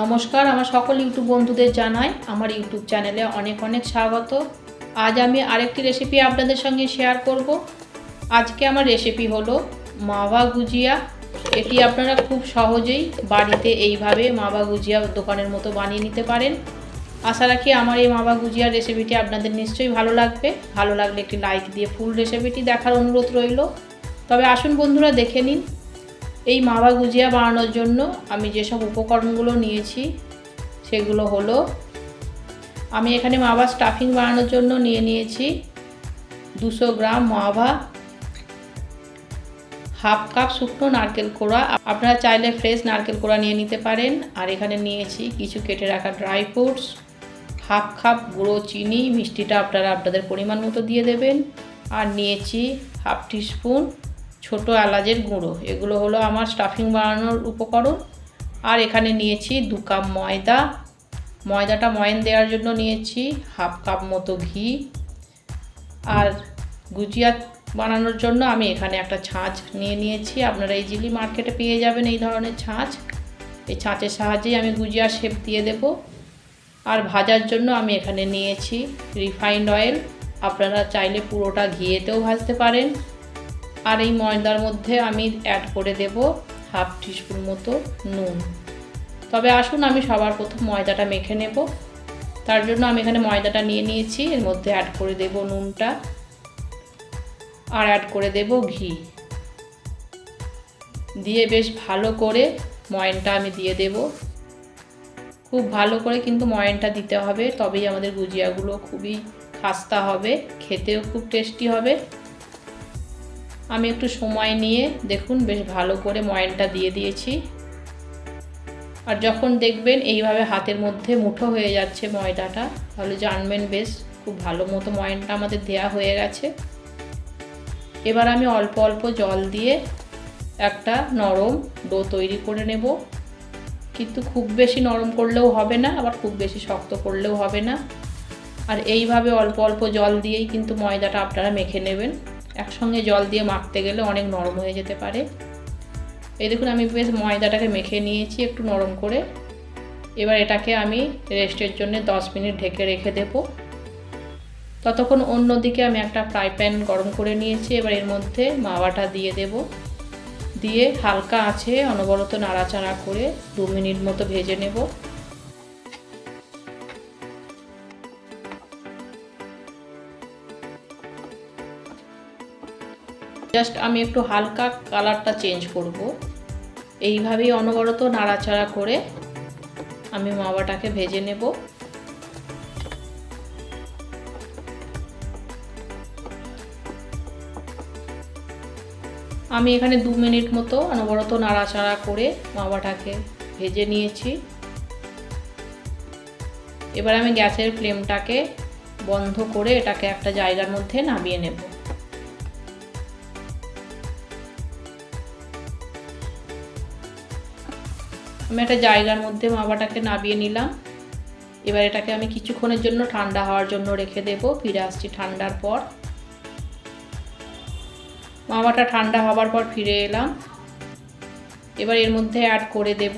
নমস্কার, আমার সকল ইউটিউব বন্ধুদের জানাই, আমার ইউটিউব চ্যানেলে অনেক অনেক স্বাগত। আজ আমি আরেকটি রেসিপি আপনাদের সঙ্গে শেয়ার করব। আজকে আমার রেসিপি হলো মাভা গুজিয়া। এটি আপনারা খুব সহজেই বাড়িতে এইভাবে মাভা গুজিয়া দোকানের মতো বানিয়ে নিতে পারেন। আশা রাখি আমার এই মাভা গুজিয়ার রেসিপিটি আপনাদের নিশ্চয়ই ভালো লাগবে। ভালো লাগলে একটি লাইক দিয়ে ফুল রেসিপিটি দেখার অনুরোধ রইল। তবে আসুন বন্ধুরা দেখে নিন এই মাভা গুজিয়া বানানোর জন্য আমি যেসব উপকরণগুলো নিয়েছি, সেগুলো হলো, আমি এখানে মাভা স্টাফিং বানানোর জন্য নিয়ে নিয়েছি দুশো গ্রাম মাভা হাফ কাপ শুকনো নারকেল কোড়া, আপনারা চাইলে ফ্রেশ নারকেল কোড়া নিয়ে নিতে পারেন, আর এখানে নিয়েছি কিছু কেটে রাখা ড্রাই ফ্রুটস হাফ কাপ গুঁড়ো চিনি, মিষ্টিটা আপনারা আপনাদের পরিমাণ মতো দিয়ে দেবেন, আর নিয়েছি হাফ টিস্পুন ছোটো এলাচের গুঁড়ো। এগুলো হলো আমার স্টাফিং বানানোর উপকরণ। আর এখানে নিয়েছি দু কাপ ময়দা। ময়দাটা ময়ন দেওয়ার জন্য নিয়েছি হাফ কাপ মতো ঘি। আর গুজিয়া বানানোর জন্য আমি এখানে একটা ছাঁচ নিয়ে নিয়েছি। আপনারা ইজিলি মার্কেটে পেয়ে যাবেন এই ধরনের ছাঁচ। এই ছাঁচের সাহায্যেই আমি গুজিয়া শেপ দিয়ে দেব। আর ভাজার জন্য আমি এখানে নিয়েছি রিফাইন্ড অয়েল আপনারা চাইলে পুরোটা ঘিয়েতেও ভাজতে পারেন। আর এই ময়দার মধ্যে আমি অ্যাড করে দেব হাফ টিস্পুন মতো নুন। তবে আসুন আমি সবার প্রথম ময়দাটা মেখে নেব। তার জন্য আমি এখানে ময়দাটা নিয়ে নিয়েছি, এর মধ্যে অ্যাড করে দেব নুনটা। আর অ্যাড করে দেব ঘি। দিয়ে বেশ ভালো করে ময়নটা আমি দিয়ে দেব। খুব ভালো করে কিন্তু ময়নটা দিতে হবে, তবেই আমাদের গুজিয়াগুলো খুবই খাস্তা হবে, খেতেও খুব টেস্টি হবে। আমি একটু সময় নিয়ে দেখুন, বেশ ভালো করে ময়নটা দিয়ে দিয়েছি। আর যখন দেখবেন এইভাবে হাতের মধ্যে মুঠো হয়ে যাচ্ছে ময়দাটা, তাহলে জানবেন বেশ খুব ভালো মতো ময়নটা আমাদের দেয়া হয়ে গেছে। এবার আমি অল্প অল্প জল দিয়ে একটা নরম ডো তৈরি করে নেব। কিন্তু খুব বেশি নরম করলেও হবে না, আবার খুব বেশি শক্ত করলেও হবে না। আর এইভাবে অল্প অল্প জল দিয়েই কিন্তু ময়দাটা আপনারা মেখে নেবেন। একসঙ্গে জল দিয়ে মাখতে গেলে অনেক নরম হয়ে যেতে পারে। এই দেখুন, আমি বেশ ময়দাটাকে মেখে নিয়েছি একটু নরম করে। এবার এটাকে আমি রেস্টের জন্য দশ মিনিট ঢেকে রেখে দেব। ততক্ষণ অন্যদিকে আমি একটা ফ্রাই প্যান গরম করে নিয়েছি। এবার এর মধ্যে মাওয়াটা দিয়ে দেব। দিয়ে হালকা আছে অনবরত নাড়াচাড়া করে দু মিনিট মতো ভেজে নেব। জাস্ট আমি একটু হালকা কালারটা চেঞ্জ করব। এইভাবেই অনবরত নাড়াচাড়া করে আমি মাওয়াটাকে ভেজে নেব। আমি এখানে দু মিনিট মতো অনবরত নাড়াচাড়া করে মাওয়াটাকে ভেজে নিয়েছি। এবার আমি গ্যাসের ফ্লেমটাকে বন্ধ করে এটাকে একটা জায়গার মধ্যে নামিয়ে নেব। আমি একটা জায়গার মধ্যে মাবাটাকে নাবিয়ে নিলাম। এবার এটাকে আমি কিছুক্ষণের জন্য ঠান্ডা হওয়ার জন্য রেখে দেব। ফিরে আসছি ঠান্ডার পর। মাবাটা ঠান্ডা হওয়ার পর ফিরে এলাম। এবার এর মধ্যে অ্যাড করে দেব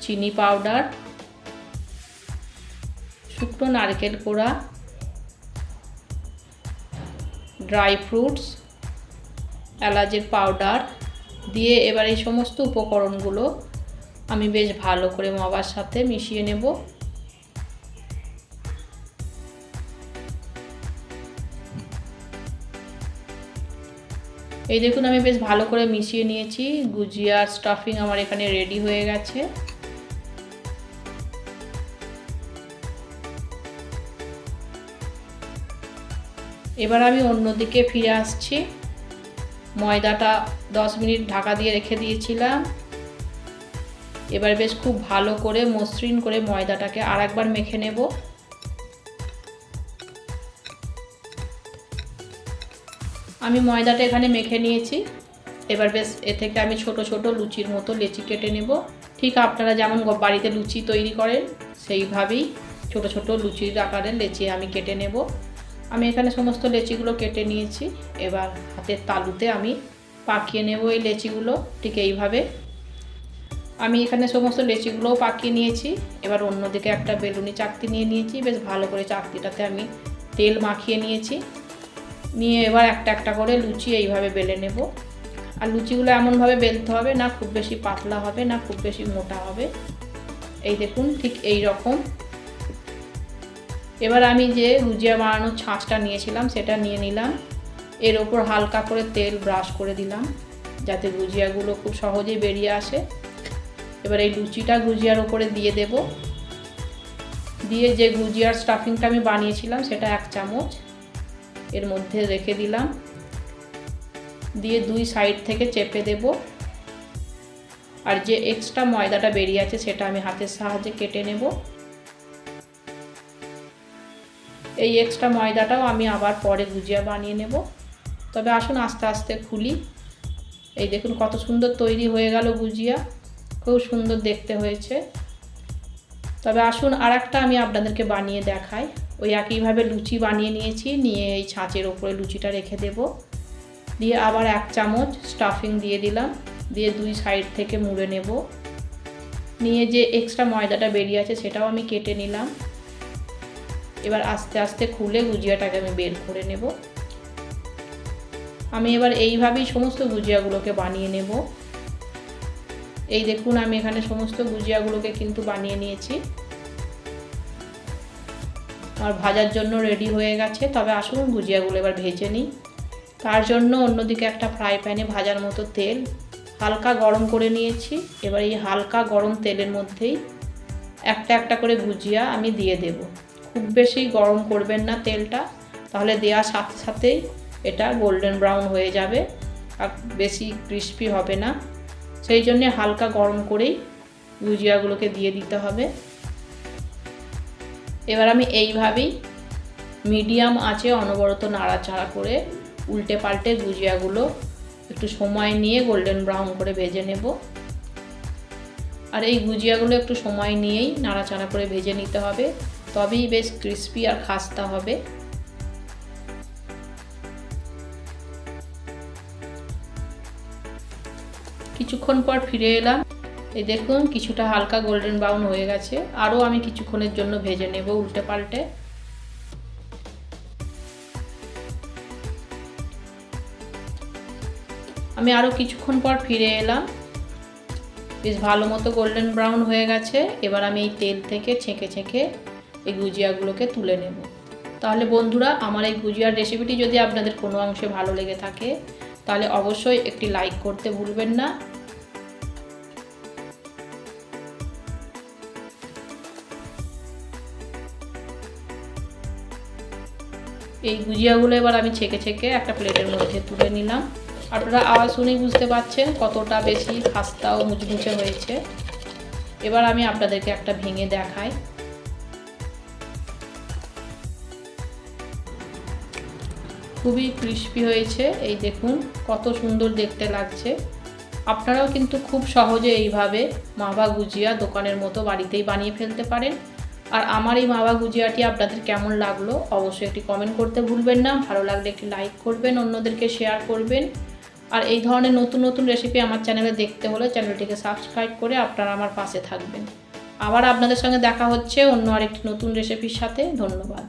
চিনি পাউডার শুকনো নারকেল কোড়া ড্রাই ফ্রুটস এলাচের পাউডার দিয়ে এবার এই সমস্ত উপকরণগুলো আমি বেশ ভালো করে মাবার সাথে মিশিয়ে নেব। এই দেখুন, আমি বেশ ভালো করে মিশিয়ে নিয়েছি। গুজিয়ার স্টাফিং আমার এখানে রেডি হয়ে গেছে। এবার আমি অন্যদিকে ফিরে আসছি। ময়দাটা দশ মিনিট ঢাকা দিয়ে রেখে দিয়েছিলাম। এবার বেশ খুব ভালো করে মসৃণ করে ময়দাটাকে আর একবার মেখে নেব। আমি ময়দাটা এখানে মেখে নিয়েছি। এবার বেশ এ থেকে আমি ছোট ছোট লুচির মতো লেচি কেটে নেব। ঠিক আপনারা যেমন বাড়িতে লুচি তৈরি করেন, সেইভাবেই ছোট ছোট লুচির আকারে লেচি আমি কেটে নেব। আমি এখানে সমস্ত লেচিগুলো কেটে নিয়েছি। এবার হাতের তালুতে আমি পাকিয়ে নেব এই লেচিগুলো। ঠিক এইভাবে আমি এখানে সমস্ত লেচিগুলোও পাকিয়ে নিয়েছি। এবার অন্যদিকে একটা বেলুনি চাকতি নিয়ে নিয়েছি। বেশ ভালো করে চাকতিটাতে আমি তেল মাখিয়ে নিয়েছি। নিয়ে এবার একটা একটা করে লুচি এইভাবে বেলে নেব। আর লুচিগুলো এমনভাবে বেলতে হবে না খুব বেশি পাতলা হবে, না খুব বেশি মোটা হবে। এই দেখুন, ঠিক এই রকম। এবার আমি যে গুজিয়া বানানোর ছাঁচটা নিয়েছিলাম, সেটা নিয়ে নিলাম। এর ওপর হালকা করে তেল ব্রাশ করে দিলাম, যাতে গুজিয়াগুলো খুব সহজেই বেরিয়ে আসে। এবার এই লুচিটা গুজিয়ার ওপরে দিয়ে দেব। দিয়ে যে গুজিয়ার স্টাফিংটা আমি বানিয়েছিলাম সেটা এক চামচ। এর মধ্যে রেখে দিলাম। দিয়ে দুই সাইড থেকে চেপে দেব। আর যে এক্সট্রা ময়দাটা বেরিয়ে আছে সেটা আমি হাতের সাহায্যে কেটে নেব। এই এক্সট্রা ময়দাটাও আমি আবার পরে গুজিয়া বানিয়ে নেব। তবে আসুন আস্তে আস্তে খুলি। এই দেখুন কত সুন্দর তৈরি হয়ে গেল গুজিয়া। খুব সুন্দর দেখতে হয়েছে। তবে আসুন আর একটা আমি আপনাদেরকে বানিয়ে দেখাই। ওই একইভাবে লুচি বানিয়ে নিয়েছি, নিয়ে এই ছাঁচের ওপরে লুচিটা রেখে দেব। দিয়ে আবার এক চামচ স্টাফিং দিয়ে দিলাম। দিয়ে দুই সাইড থেকে মুড়ে নেব। নিয়ে যে এক্সট্রা ময়দাটা বেরিয়ে আছে সেটাও আমি কেটে নিলাম। এবার আস্তে আস্তে খুলে গুজিয়াটাকে আমি বের করে নেব। আমি এবার এইভাবেই সমস্ত গুজিয়াগুলোকে বানিয়ে নেব। এই দেখুন, আমি এখানে সমস্ত গুজিয়াগুলোকে কিন্তু বানিয়ে নিয়েছি। আর ভাজার জন্য রেডি হয়ে গেছে, তবে আসুন গুজিয়াগুলো এবার ভেজে নিই। তার জন্য অন্যদিকে একটা ফ্রাই প্যানে ভাজার মতো তেল, হালকা গরম করে নিয়েছি। এবার এই হালকা গরম তেলের মধ্যেই একটা একটা করে গুজিয়া আমি দিয়ে দেব। খুব বেশি গরম করবেন না তেলটা, তাহলে দেওয়ার সাথে সাথেই এটা গোল্ডেন ব্রাউন হয়ে যাবে। আর বেশি ক্রিস্পি হবে না। সেই জন্যে হালকা গরম করেই গুজিয়াগুলোকে দিয়ে দিতে হবে। এবার আমি এইভাবেই মিডিয়াম আঁচে অনবরত নাড়াচাড়া করে উল্টে পাল্টে গুজিয়াগুলো একটু সময় নিয়ে গোল্ডেন ব্রাউন করে ভেজে নেব। আর এই গুজিয়াগুলো একটু সময় নিয়েই নাড়াচাড়া করে ভেজে নিতে হবে। তবেই বেশ ক্রিস্পি আর খাস্তা হবে। কিছুক্ষণ পর ফিরে এলাম। এই দেখুন, কিছুটা হালকা গোল্ডেন ব্রাউন হয়ে গেছে। আরও আমি কিছুক্ষণের জন্য ভেজে নেব উল্টে পাল্টে আমি আরও কিছুক্ষণ পর ফিরে এলাম। বেশ ভালো মতো গোল্ডেন ব্রাউন হয়ে গেছে। এবার আমি এই তেল থেকে ছেঁকে ছেঁকে এই গুজিয়াগুলোকে তুলে নেব। তাহলে বন্ধুরা, আমার এই গুজিয়ার রেসিপিটি যদি আপনাদের কোনো অংশে ভালো লেগে থাকে, তাহলে অবশ্যই একটি লাইক করতে ভুলবেন না। এই গুজিয়াগুলো এবার আমি ছেঁকে ছেঁকে একটা প্লেটের মধ্যে তুলে নিলাম। আপনারা আওয়াজ শুনেই বুঝতে পারছেন কতটা বেশি খাস্তা ও মুচমুচে হয়েছে। এবার আমি আপনাদেরকে একটা ভেঙে দেখাই। খুবই ক্রিস্পি হয়েছে, এই দেখুন, কত সুন্দর দেখতে লাগছে। আপনারাও কিন্তু খুব সহজে এইভাবে মাভা গুজিয়া দোকানের মতো বাড়িতেই বানিয়ে ফেলতে পারেন। আর আমার এই মাওয়া গুজিয়াটি আপনাদের কেমন লাগল অবশ্যই একটি কমেন্ট করতে ভুলবেন না। ভালো লাগলে একটি লাইক করবেন, অন্যদেরকে শেয়ার করবেন। আর এই ধরনের নতুন নতুন রেসিপি আমার চ্যানেলে দেখতে হলে চ্যানেলটিকে সাবস্ক্রাইব করে আপনারা আমার পাশে থাকবেন। আবার আপনাদের সঙ্গে দেখা হচ্ছে অন্য আরেকটি নতুন রেসিপির সাথে। ধন্যবাদ।